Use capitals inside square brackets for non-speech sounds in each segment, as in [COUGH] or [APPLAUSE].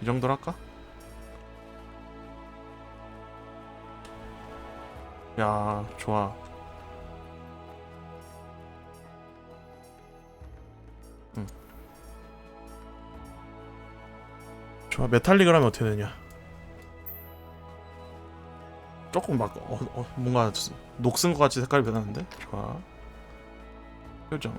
이 정도로 할까? 야 좋아. 응. 좋아 메탈릭을 하면 어떻게 되냐? 조금 막 어, 어, 뭔가 녹슨 것 같이 색깔이 변하는데? 좋아. 표정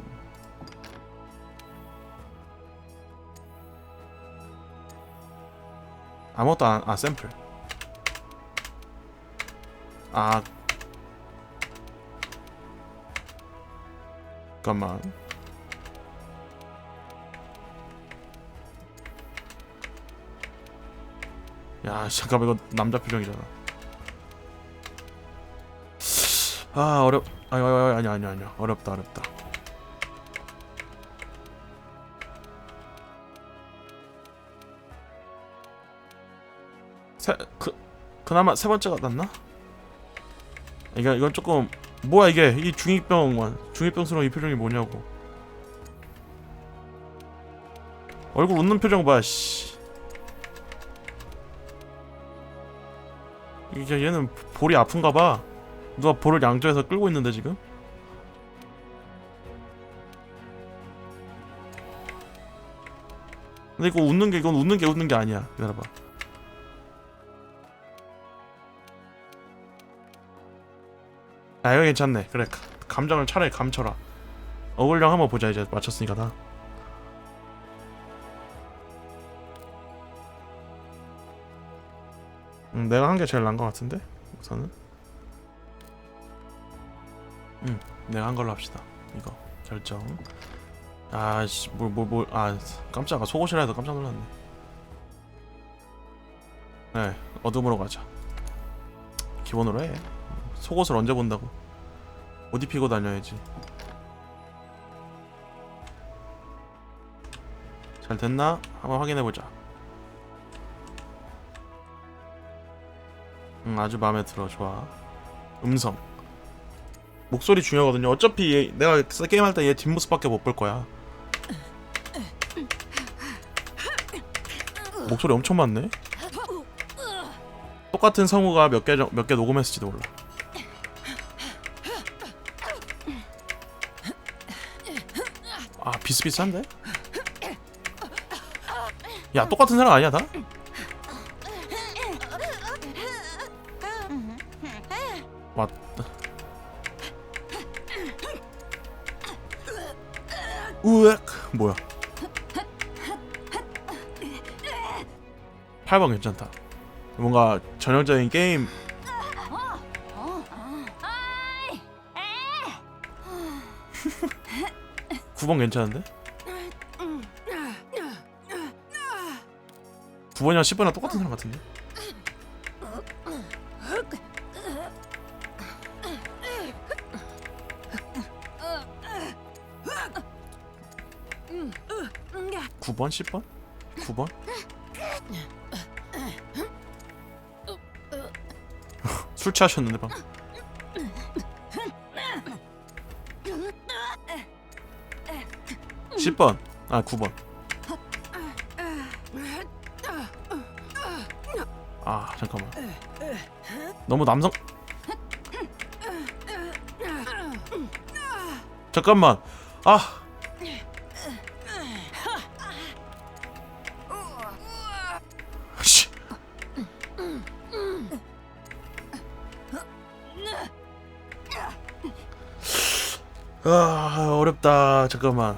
아무것도 안, 아 샘플. 아. 잠깐만. 야 잠깐만 이거 남자 표정이잖아. 아 어렵 아니 아니 아니 아니 아니 어렵다 어렵다 그나마 세 번째가 낫나? 이거 이건 조금 뭐야 이게? 이 중이병만 중이병스러운 이 표정이 뭐냐고. 얼굴 웃는 표정 봐 씨. 이게 얘는 볼이 아픈가 봐. 누가 볼을 양쪽에서 끌고 있는데 지금? 근데 이거 웃는 게 이건 웃는 게 웃는 게 아니야. 기다려봐 아 이거 괜찮네. 그래 가- 감정을 차라리 감춰라. 어울령 한번 보자 이제 맞췄으니까 나 음, 내가 한 게 제일 것 같은데? 우선은? 음 내가 한 걸로 합시다. 이거 결정. 아씨 뭘 뭘 뭘 아 깜짝아 속옷이라 해도 깜짝 놀랐네. 네 어둠으로 가자. 기본으로 해 속옷을 언제 본다고? 옷 입히고 다녀야지. 잘 됐나? 한번 확인해보자. 응 아주 마음에 들어. 좋아. 음성. 목소리 중요하거든요. 어차피 얘, 내가 게임할 때 얘 뒷모습밖에 못 볼 거야. 목소리 엄청 많네? 똑같은 성우가 몇개 몇개 녹음했을지도 몰라 비슷비슷한데? 야 똑같은 사람 아니야 다? 맞다 우엑 뭐야 8번 괜찮다 뭔가 전형적인 게임 9번 괜찮은데? 9번이랑 10번이랑 똑같은 사람 같은데? 구번 10번? 9번? 술 취하셨는데 방 10번. 아 9번. 아 잠깐만. 너무 남성. 잠깐만. 아. 씨. 아 어렵다. 잠깐만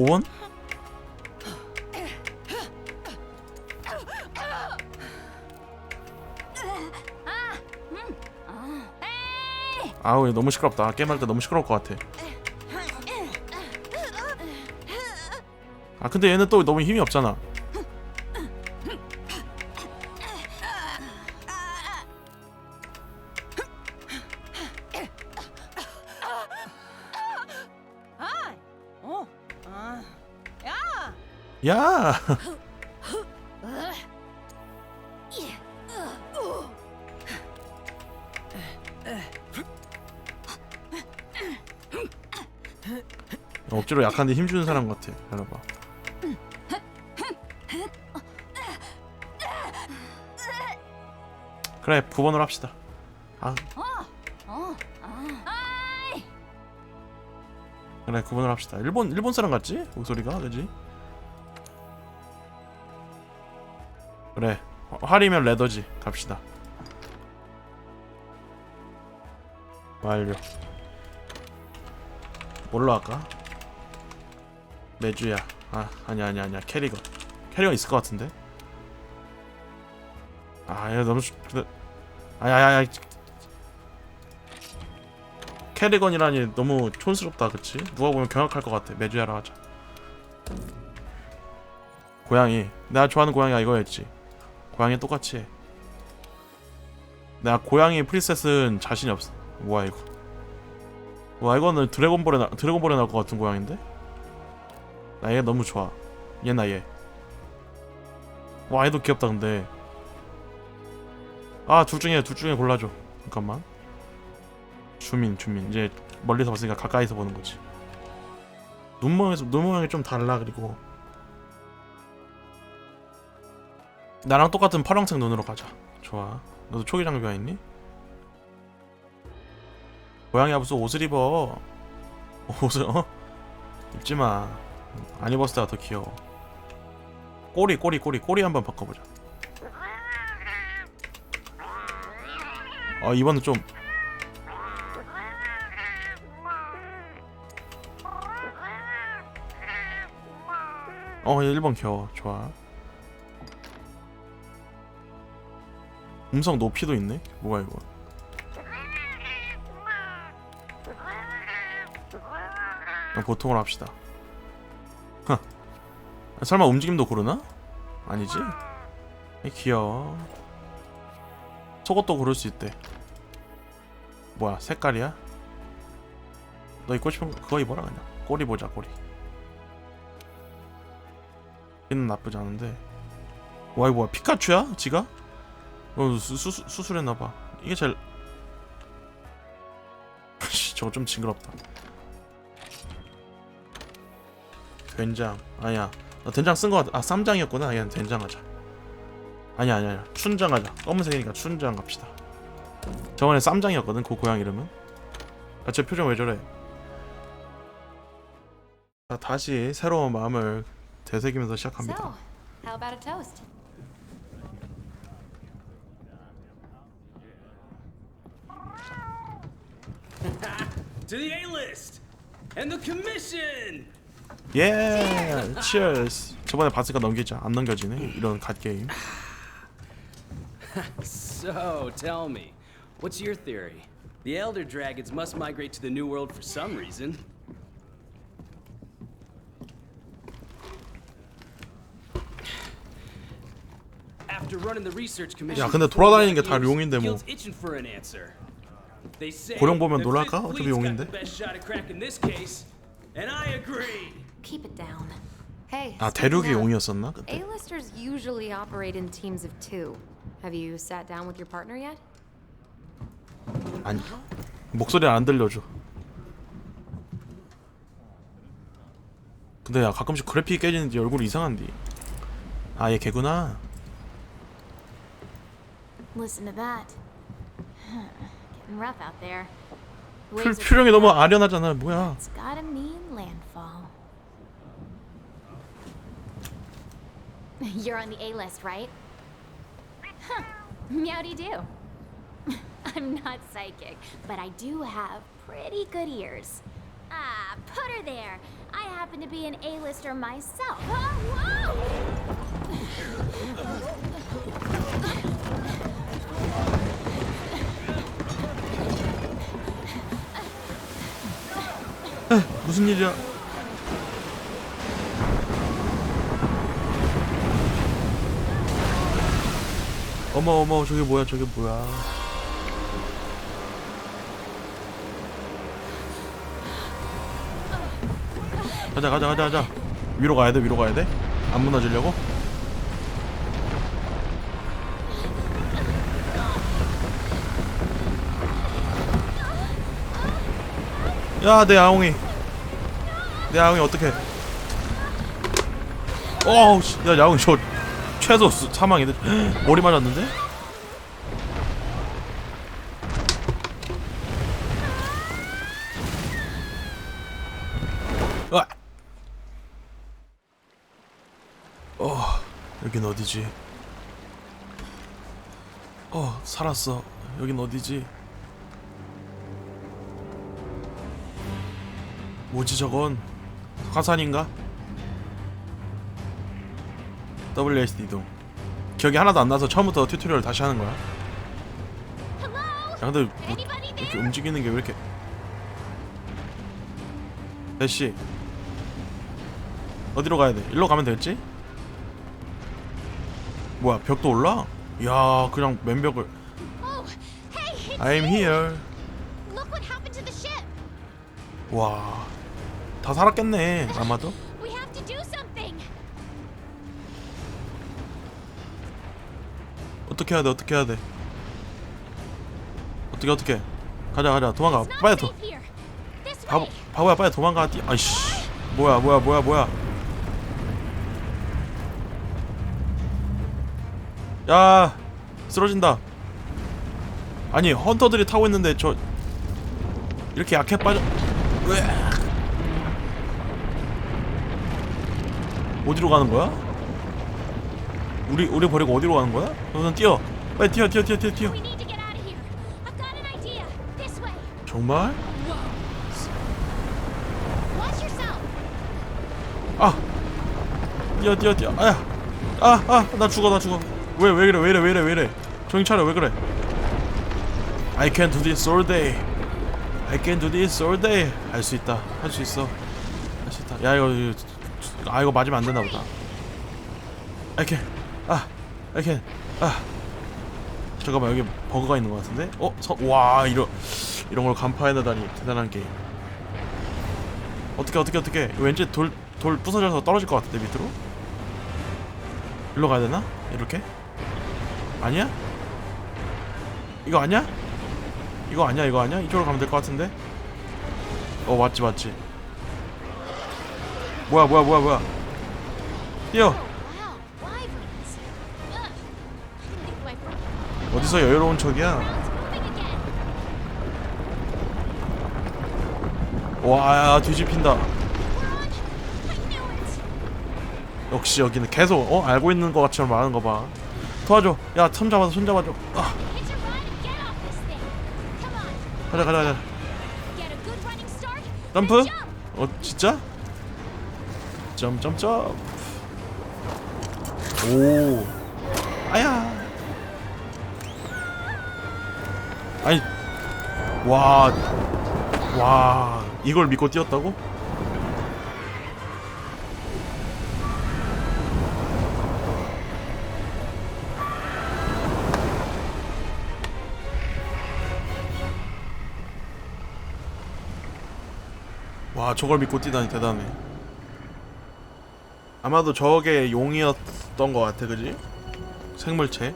오원 아우 너무 시끄럽다. 게임할 때 너무 시끄러울 것 같아. 아 근데 얘는 또 너무 힘이 없잖아 야! 억지로 약한데 힘주는 사람 같아. 알아봐. 그래, 9번으로 합시다. 아. 그래, 9번으로 합시다. 일본 일본 사람 같지? 목소리가, 그지? 그래. 화- 활이면 레더지. 갑시다. 완료. 뭘로 할까? 매주야. 아 아니야 아니야 아니야. 캐리건 캐리건 있을 것 같은데? 아 이거 너무 수- 근데 아야야야 캐리건이라니 너무 촌스럽다 그치? 누가 보면 경악할 것 같아. 매주야라 하자. 고양이. 내가 좋아하는 고양이가 이거였지 고양이 똑같이. 해 내가 고양이 프리셋은 자신이 없어. 뭐야 이거 와 이거는 드래곤볼에 나, 드래곤볼에 나올 것 같은 고양인데? 나 얘 너무 좋아. 얘나 얘 와 얘도 귀엽다 근데. 아 둘 중에 둘 중에 골라줘. 잠깐만. 주민 주민. 이제 멀리서 봤으니까 가까이서 보는 거지. 눈 모양에서 눈 모양이 좀 달라 그리고 나랑 똑같은 파란색 눈으로 가자 좋아 너도 초기 장비가 있니? 고양이 무슨 옷을 입어 옷을 어? 입지마 안 입었을 때가 더 귀여워 꼬리 꼬리 꼬리 꼬리 한번 바꿔보자 어 이번엔 좀 어, 1번 겨워. 좋아. 음성 높이도 있네? 뭐야, 이거. 그냥 보통으로 합시다. 흥. 설마 움직임도 고르나? 아니지? 이 귀여워. 속옷도 고를 수 있대. 뭐야, 색깔이야? 너 입고 싶은 거 그거 입어라, 그냥. 꼬리 보자, 꼬리. 얘는 나쁘지 않은데 와 이거 뭐야 피카츄야? 지가? 어 수, 수, 수, 수술했나봐. 이게 제일 [LAUGHS] 씨 저거 좀 징그럽다. 된장. 아니야. 나 된장 쓴 거 같아 아 쌈장이었구나. 얘는 된장 하자. 아니야 아니야 아니야. 춘장 하자. 검은색이니까 춘장 갑시다. 저번에 쌈장이었거든 그 고양 이름은. 아 제 표정 왜 저래? 자 다시 새로운 마음을 되새기면서 시작합니다. So, to the A-list and the commission. 예, 치얼스. 저번에 봤으니까 넘기자. 안 넘겨지네. 이런 갓 게임. [LAUGHS] So, tell me, what's your theory? The Elder Dragons must migrate to the New World for some reason. After running the research commission, 야, 근데 for four 돌아다니는 게 다 years, 용인데 뭐. 고령 보면 the 놀랄까? 어차피 용인데. the best shot at cracking this case, and I agree. Keep it down. Hey. 아, 대륙이 용이었었나? 그때. A-listers usually operate in teams of two. Have you sat down with your partner yet? 아니. 목소리 안 들려줘. 근데 야, 가끔씩 그래픽이 깨지는지 얼굴이 이상한디. 아, 얘 걔구나. Listen to that. Getting rough out there. 표, Waves are 표정이 너무 아련하잖아. 뭐야? It's gotta mean landfall. [LAUGHS] You're on the A list, right? Huh. Meowdy do. [LAUGHS] I'm not psychic, but I do have pretty good ears. Ah, put her there. I happen to be an A-lister myself. Oh, whoa! 무슨 일이야? 어머 어머 저게 뭐야 저게 뭐야 가자 가자 가자 가자 위로 가야 돼 위로 가야 돼? 안 무너지려고? 야 내 아웅이 내 야옹이 어떻게 어우 씨, 야 야옹이 저 최소 수- 사망인데 [GASPS] 머리 맞았는데? 아! 어 여긴 어디지? 어 살았어 여긴 어디지? 뭐지 저건 화산인가? WSD 이동 기억이 하나도 안 나서 처음부터 튜토리얼 다시 하는 거야? 야 근데 뭐 이렇게? 움직이는 게 왜 이렇게 대시 어디로 가야 돼? 일로 가면 되겠지? 뭐야 벽도 올라? 야 그냥 맨벽을 Oh, I'm here. 와 다 살았겠네 아마도. 어떻게 해야 돼 어떻게 해야 돼? 어떻게 어떻게? 가자 가자. 도망가. 빨리 도 바보. 바보야 빨리 도망가. 뛰 아이씨. 뭐야 뭐야 뭐야 뭐야. 야 쓰러진다. 아니 헌터들이 타고 있는데 저 이렇게 약해 빠져 으악. 어디로 가는 거야? 우리 우리 버리고 어디로 가는 거야? 너는 뛰어. 빨리 뛰어 뛰어 뛰어 뛰어 뛰어. 정말? 아! 뛰어 뛰어 뛰어. 아야! 아 아 나 죽어 나 죽어. 왜 왜 그래 왜 이래 왜 이래 왜 이래. 정신 차려 왜 그래? I can do this all day. I can do this all day. 할 수 있다. 할 수 있어. 할 수 있다. 야 이거, 이거 아 이거 맞으면 안 되나 보다 I can 아 I can 아 잠깐만 여기 버그가 있는 것 같은데 어? 서, 와 이런 이런 걸 간파해내다니 대단한 게임 어떻게 어떻게 어떻게 왠지 돌, 돌 부서져서 떨어질 것 같은데 밑으로? 일로 가야 되나? 이렇게? 아니야? 이거 아니야? 이거 아니야 이거 아니야? 이쪽으로 가면 될 것 같은데? 어 맞지 맞지 뭐야 뭐야 뭐야 뭐야 뛰어 어디서 여유로운 척이야. 와 뒤집힌다. 역시 여기는 계속 어 알고 있는 것 같이 말하는 거봐 도와줘 야 손 잡아줘 손 잡아줘 아. 가자 가자 가자 점프? 어 진짜? 점점점. 오. 아야. 아니 와와. 이걸 믿고 뛰었다고? 와 저걸 믿고 뛰다니 대단해 아마도 저게 용이었던 것 같아 그지? 생물체.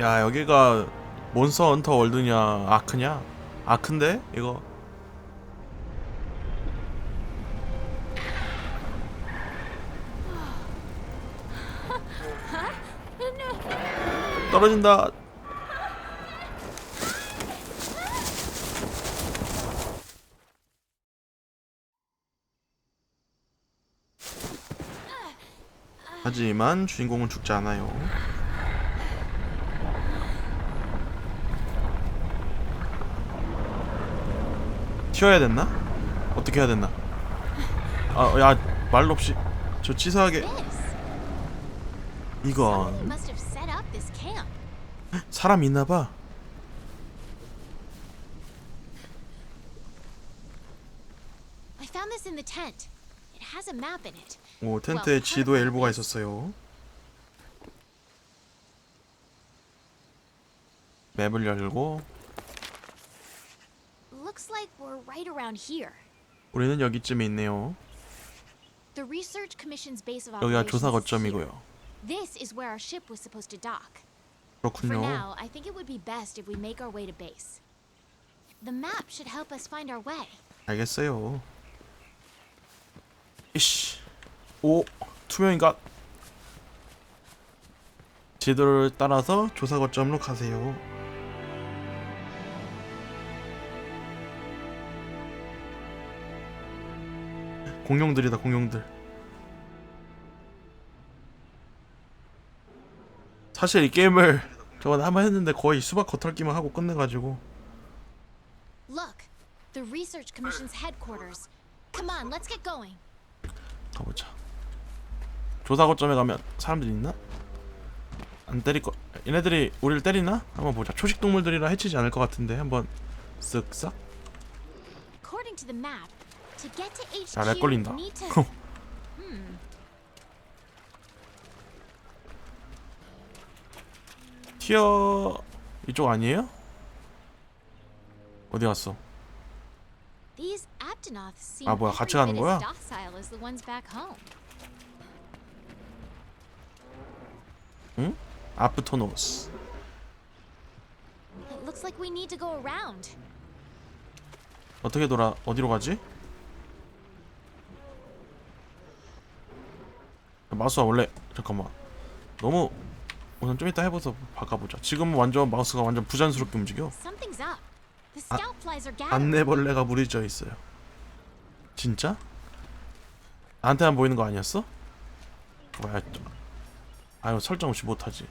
야 여기가 몬스터 헌터 월드냐 아크냐? 아크인데 이거 떨어진다 하지만 주인공은 죽지 않아요 튀어야 됐나? 어떻게 해야 됐나? 아, 야, 말 없이 저 치사하게. 이건 사람 있나 봐. 오, 텐트에 지도의 일부가 있었어요. 맵을 열고 Looks like we're right around here. 우리는 여기쯤에 있네요. The Research Commission's base of 여기가 조사. 거점이고요. This is where our ship was supposed to dock. For 그렇군요. now, I think it would be best if we make our way to base. The map should help us find our way. 알겠어요. 이씨. 오, 투명인가? 지도를 따라서 조사 거점으로 가세요. 공룡들이다, 공룡들. 사실 이 게임을 저번에 한번 했는데 거의 수박 겉핥기만 하고 끝내가지고 Look, the Research Commission's headquarters. Come on, let's get going. 가보자. 조사 거점에 가면 사람들이 있나? 안 때릴 거. 얘네들이 우리를 때리나? 한번 보자. 초식 동물들이라 해치지 않을 것 같은데 한번 쓱싹. According to the map, to get to HQ, 아, 렉 걸린다. we need to. 티어 이쪽 아니에요? 어디 갔어? 아, 뭐야, 같이 가는 거야? 응? 아프토노스. It looks like we need to go around. 어떻게 돌아? 어디로 가지? 마우스가 원래 잠깐만 너무 우선 좀 이따 해봐서 바꿔보자. 지금 완전 마우스가 완전 부자연스럽게 움직여. 아. 안내벌레가 무리져 있어요. 진짜? 나한테만 보이는 거 아니었어? 뭐야? 또- 아유 설정 없이 못하지.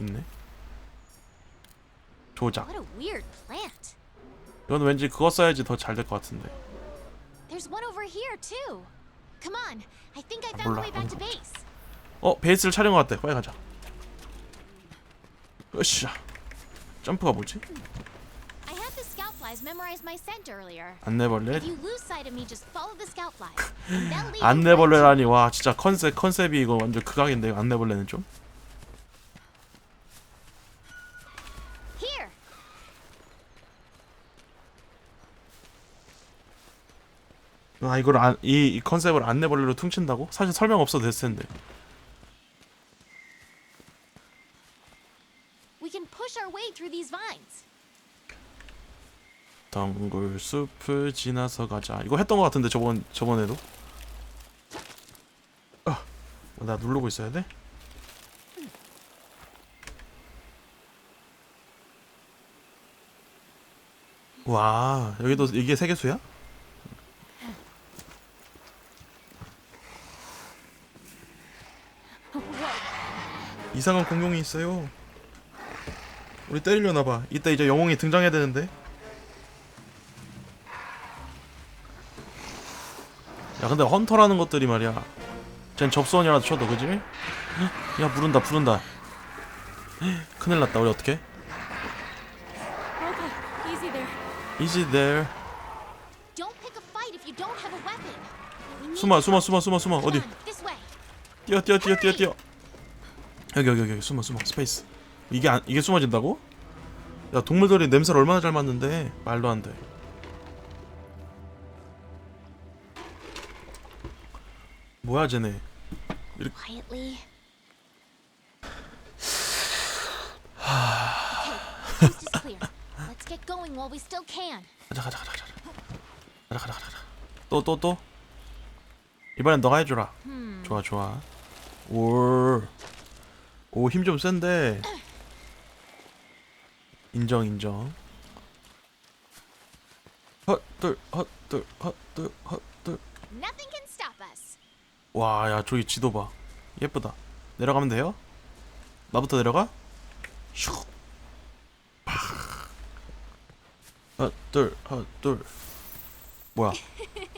있네. 조작. 이건 왠지 그거 써야지 더 잘 될 것 같은데. Found 몰라. 어 베이스를 촬영 것 같아. 빨리 가자. 으쌰. 점프가 뭐지? I had the scout flies memorize my scent earlier. 안내벌레. If you lose sight of me, just follow the scout flies. and they'll lead you right 안내벌레라니 와 진짜 컨셉 컨셉이 이거 완전 극악인데 안내벌레는 좀. to- Here. 아 이걸 안, 이, 이 컨셉을 안내벌레로 퉁친다고? 사실 설명 없어도 됐을 텐데. We can push our way through these vines. 덩굴 숲을 지나서 가자. 이거 했던 것 같은데 저번 저번에도. 아, 어, 나 누르고 있어야 돼? 와 여기도 이게 세계수야? 이상한 공룡이 있어요. 우리 때리려나 봐. 이때 이제 영웅이 등장해야 되는데. 야 근데 헌터라는 것들이 말이야 쟨 접선이라도 쳐도 그지? 야 부른다 부른다 큰일 났다 우리? Okay, easy there. 숨어 숨어. 숨어 숨어 숨어 어디. 뛰어 뛰어 뛰어 뛰어 뛰어 여기 여기 여기 숨어 숨어 스페이스 이게 안, 이게 숨어진다고? 야 동물들이 냄새를 얼마나 잘 맡는데? 말도 안 돼. 뭐야 쟤네? can. 가자 가자 가자 가자. 가자 가자 가자. 또 또 또? 이번엔 너가 해주라. 좋아 좋아. 올오힘 좀 센데 인정 인정 Nothing can stop us. 와야 저기 지도 봐 예쁘다 내려가면 돼요? 나부터 내려가? 슉 팍. 헛들 헛들 뭐야 [LAUGHS]